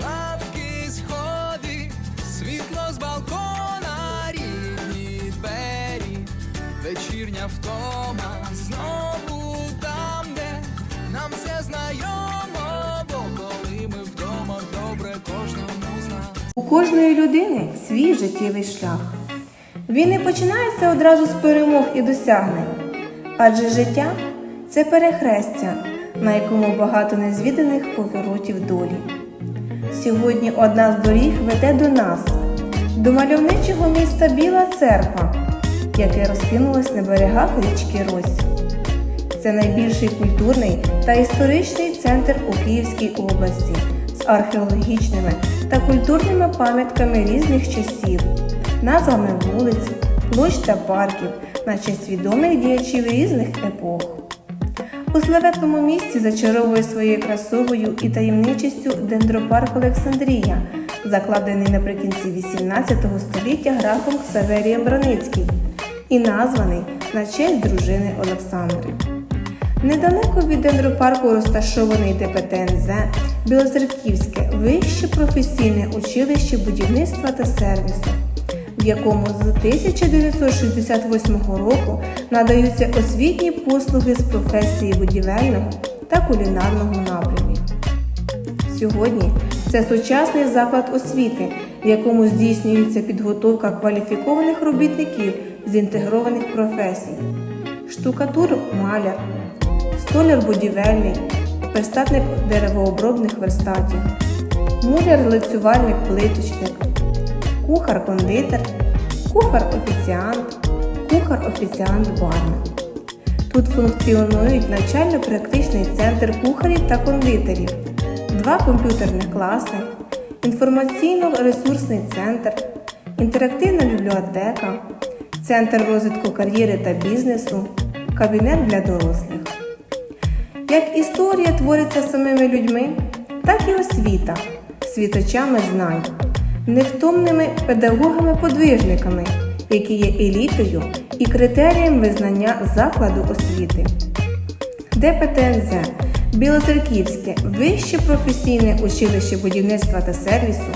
Лавки сходи, світло з балкона, рідні двері, вечірня втома, знову там, де нам все знайомо, бо коли ми вдома, добре кожному з нас. У кожної людини свій життєвий шлях. Він не починається одразу з перемог і досягнень, адже життя це перехрестя, на якому багато незвіданих поворотів долі. Сьогодні одна з доріг веде до нас, до мальовничого міста Біла Церква, яке розкинулось на берегах річки Рось. Це найбільший культурний та історичний центр у Київській області з археологічними та культурними пам'ятками різних часів, назвами вулиць, площ та парків на честь відомих діячів різних епох. У славетному місті зачаровує своєю красовою і таємничістю дендропарк Олександрія, закладений наприкінці 18 століття графом Ксаверієм Броницьким і названий на честь дружини Олександри. Недалеко від дендропарку розташований ДПТНЗ Білоцерківське вище професійне училище будівництва та сервісу, якому з 1968 року надаються освітні послуги з професії будівельного та кулінарного напрямів. Сьогодні це сучасний заклад освіти, в якому здійснюється підготовка кваліфікованих робітників з інтегрованих професій, штукатур маляр, столяр будівельний, верстатник деревообробних верстатів, муляр-лицювальник плиточник, кухар-кондитер, кухар-офіціант, кухар-офіціант-бармен. Тут функціонують навчально-практичний центр кухарів та кондитерів, два комп'ютерних класи, інформаційно-ресурсний центр, інтерактивна бібліотека, центр розвитку кар'єри та бізнесу, кабінет для дорослих. Як історія твориться самими людьми, так і освіта, світочами знань, невтомними педагогами-подвижниками, які є елітою і критерієм визнання закладу освіти. ДПТНЗ Білоцерківське вище професійне училище будівництва та сервісу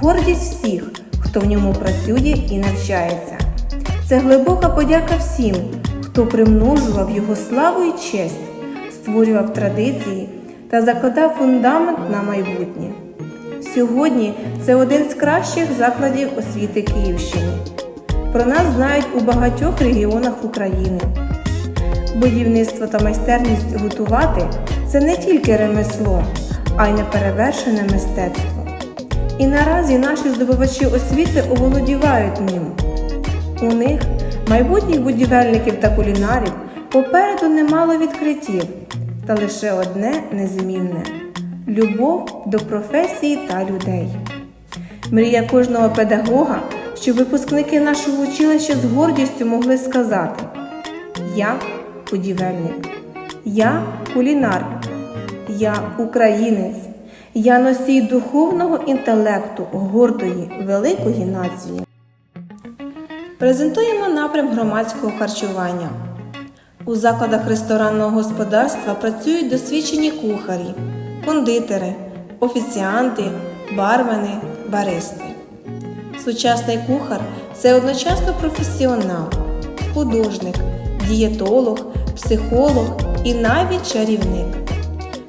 гордість всіх, хто в ньому працює і навчається. Це глибока подяка всім, хто примножував його славу і честь, створював традиції та закладав фундамент на майбутнє. Сьогодні це один з кращих закладів освіти Київщини. Про нас знають у багатьох регіонах України. Будівництво та майстерність готувати це не тільки ремесло, а й неперевершене мистецтво. І наразі наші здобувачі освіти оволодівають ним. У них, майбутніх будівельників та кулінарів, попереду немало відкриттів, та лише одне незмінне любов до професії та людей. Мрія кожного педагога, щоб випускники нашого училища з гордістю могли сказати: Я будівельник, я кулінар, я українець, я носій духовного інтелекту гордої великої нації. Презентуємо напрям громадського харчування. У закладах ресторанного господарства працюють досвідчені кухарі, кондитери, офіціанти, бармени, баристи. Сучасний кухар це одночасно професіонал, художник, дієтолог, психолог і навіть чарівник.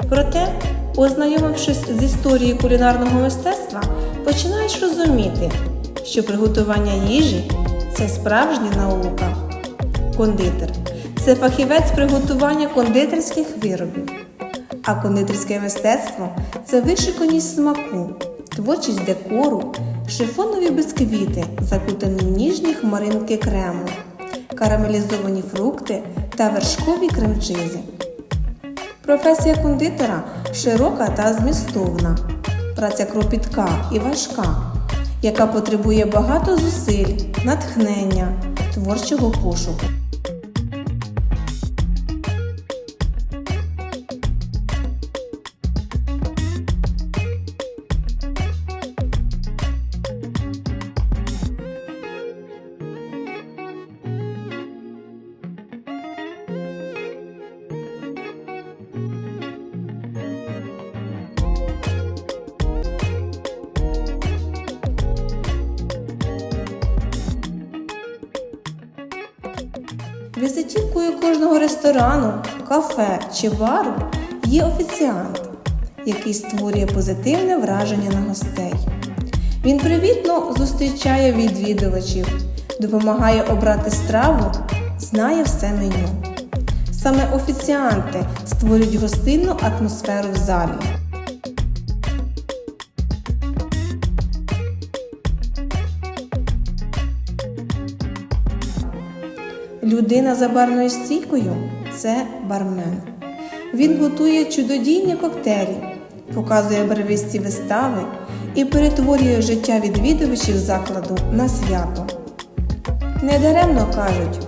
Проте, ознайомившись з історією кулінарного мистецтва, починаєш розуміти, що приготування їжі це справжня наука. Кондитер це фахівець приготування кондитерських виробів. А кондитерське мистецтво це вишиканість смаку, творчість декору, шифонові бисквіти, закутані в ніжні хмаринки крему, карамелізовані фрукти та вершкові кремчизи. Професія кондитера широка та змістовна, праця кропітка і важка, яка потребує багато зусиль, натхнення, творчого пошуку. Ресторану, кафе чи бару є офіціант, який створює позитивне враження на гостей. Він привітно зустрічає відвідувачів, допомагає обрати страву, знає все меню. Саме офіціанти створюють гостинну атмосферу в залі. Людина за барною стійкою це бармен. Він готує чудодійні коктейлі, показує барвисті вистави і перетворює життя відвідувачів закладу на свято. Недаремно кажуть,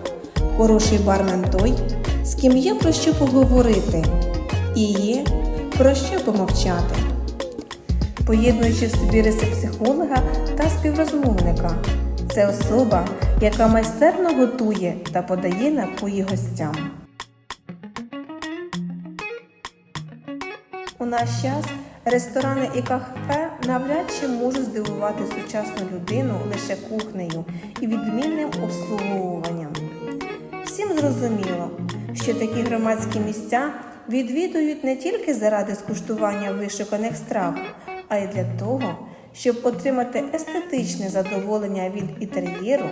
хороший бармен той, з ким є про що поговорити, і є про що помовчати. Поєднуючи в собі риси психолога та співрозмовника, це особа, яка майстерно готує та подає напої гостям. У наш час ресторани і кафе навряд чи можуть здивувати сучасну людину лише кухнею і відмінним обслуговуванням. Всім зрозуміло, що такі громадські місця відвідують не тільки заради скуштування вишуканих страв, а й для того, щоб отримати естетичне задоволення від інтер'єру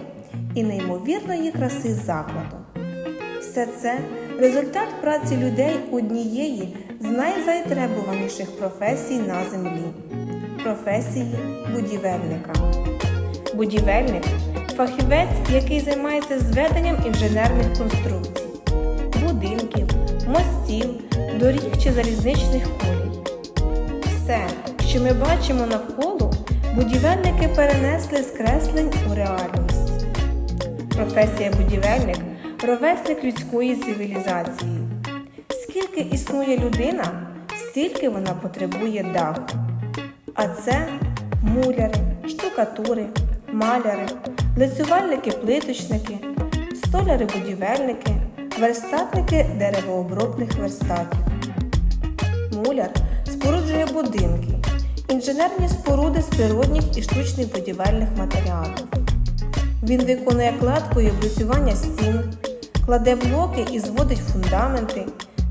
і неймовірної краси закладу. Все це результат праці людей однієї з найзайтребуваніших професій на землі професії будівельника. Будівельник фахівець, який займається зведенням інженерних конструкцій, будинків, мостів, доріг чи залізничних колій. Все, що ми бачимо навколо, будівельники перенесли з креслень у реальність. Професія будівельник ровесник людської цивілізації. Скільки існує людина, стільки вона потребує даху. А це муляри, штукатури, маляри, лицювальники-плиточники, столяри-будівельники, верстатники деревообробних верстатів. Муляр споруджує будинки, інженерні споруди з природних і штучних будівельних матеріалів. Він виконує кладку і облицювання стін, кладе блоки і зводить фундаменти,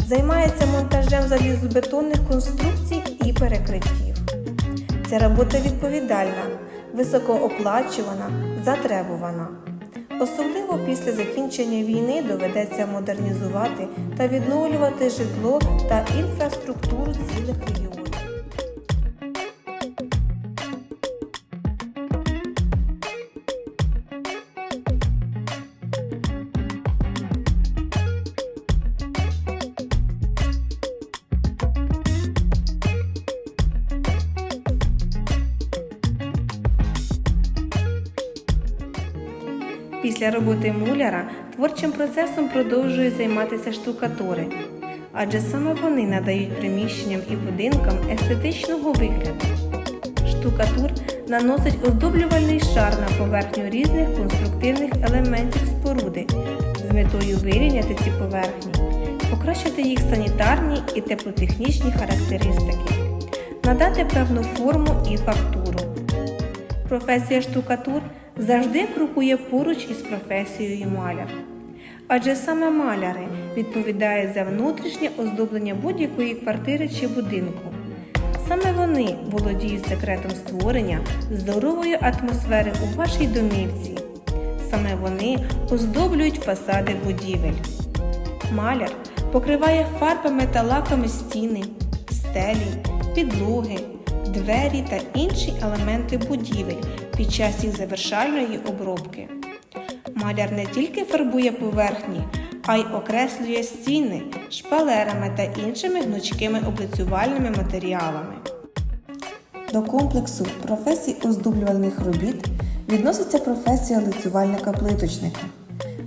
займається монтажем залізобетонних конструкцій і перекриттів. Ця робота відповідальна, високооплачувана, затребувана. Особливо після закінчення війни доведеться модернізувати та відновлювати житло та інфраструктуру цілих регіонів. Після роботи муляра творчим процесом продовжують займатися штукатури, адже саме вони надають приміщенням і будинкам естетичного вигляду. Штукатур наносить оздоблювальний шар на поверхню різних конструктивних елементів споруди з метою вирівняти ці поверхні, покращити їх санітарні і теплотехнічні характеристики, надати певну форму і фактуру. Професія штукатур завжди крокує поруч із професією маляр. Адже саме маляри відповідають за внутрішнє оздоблення будь-якої квартири чи будинку. Саме вони володіють секретом створення здорової атмосфери у вашій домівці. Саме вони оздоблюють фасади будівель. Маляр покриває фарбами та лаками стіни, стелі, підлоги, двері та інші елементи будівель під час їх завершальної обробки. Маляр не тільки фарбує поверхні, а й окреслює стіни шпалерами та іншими гнучкими облицювальними матеріалами. До комплексу професій оздоблювальних робіт відноситься професія лицювальника-плиточника.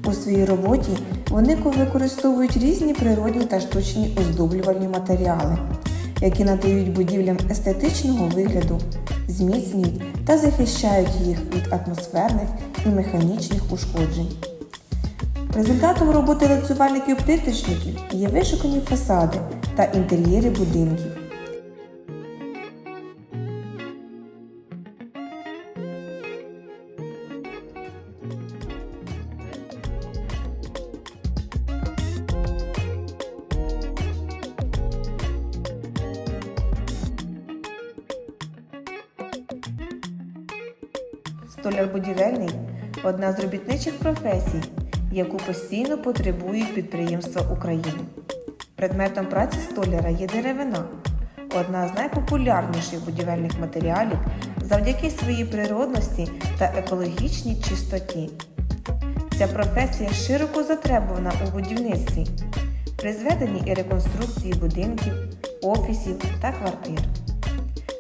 У своїй роботі вони використовують різні природні та штучні оздоблювальні матеріали, які надають будівлям естетичного вигляду, зміцнюють та захищають їх від атмосферних і механічних ушкоджень. Результатом роботи лицювальників-плиточників є вишукані фасади та інтер'єри будинків. Столяр будівельний одна з робітничих професій, яку постійно потребують підприємства України. Предметом праці столяра є деревина, одна з найпопулярніших будівельних матеріалів завдяки своїй природності та екологічній чистоті. Ця професія широко затребувана у будівництві, при зведенні і реконструкції будинків, офісів та квартир.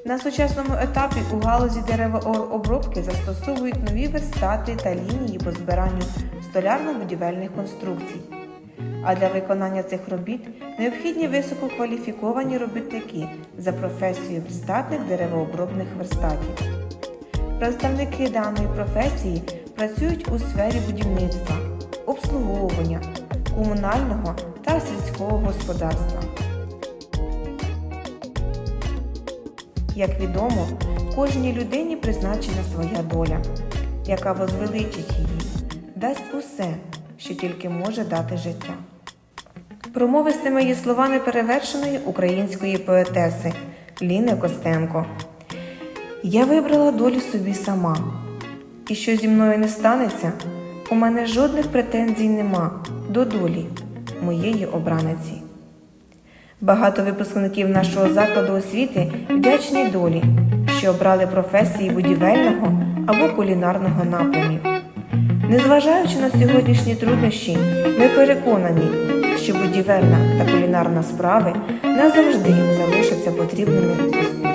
На сучасному етапі у галузі деревообробки застосовують нові верстати та лінії по збиранню столярно-будівельних конструкцій. А для виконання цих робіт необхідні висококваліфіковані робітники за професією верстатних деревообробних верстатів. Представники даної професії працюють у сфері будівництва, обслуговування, комунального та сільського господарства. Як відомо, кожній людині призначена своя доля, яка возвеличить її, дасть усе, що тільки може дати життя. Промовистими є слова неперевершеної української поетеси Ліни Костенко. Я вибрала долю собі сама, і що зі мною не станеться, у мене жодних претензій нема до долі моєї обраниці. Багато випускників нашого закладу освіти вдячні долі, що обрали професії будівельного або кулінарного напрямів. Незважаючи на сьогоднішні труднощі, ми переконані, що будівельна та кулінарна справи назавжди залишаться потрібними суспільству.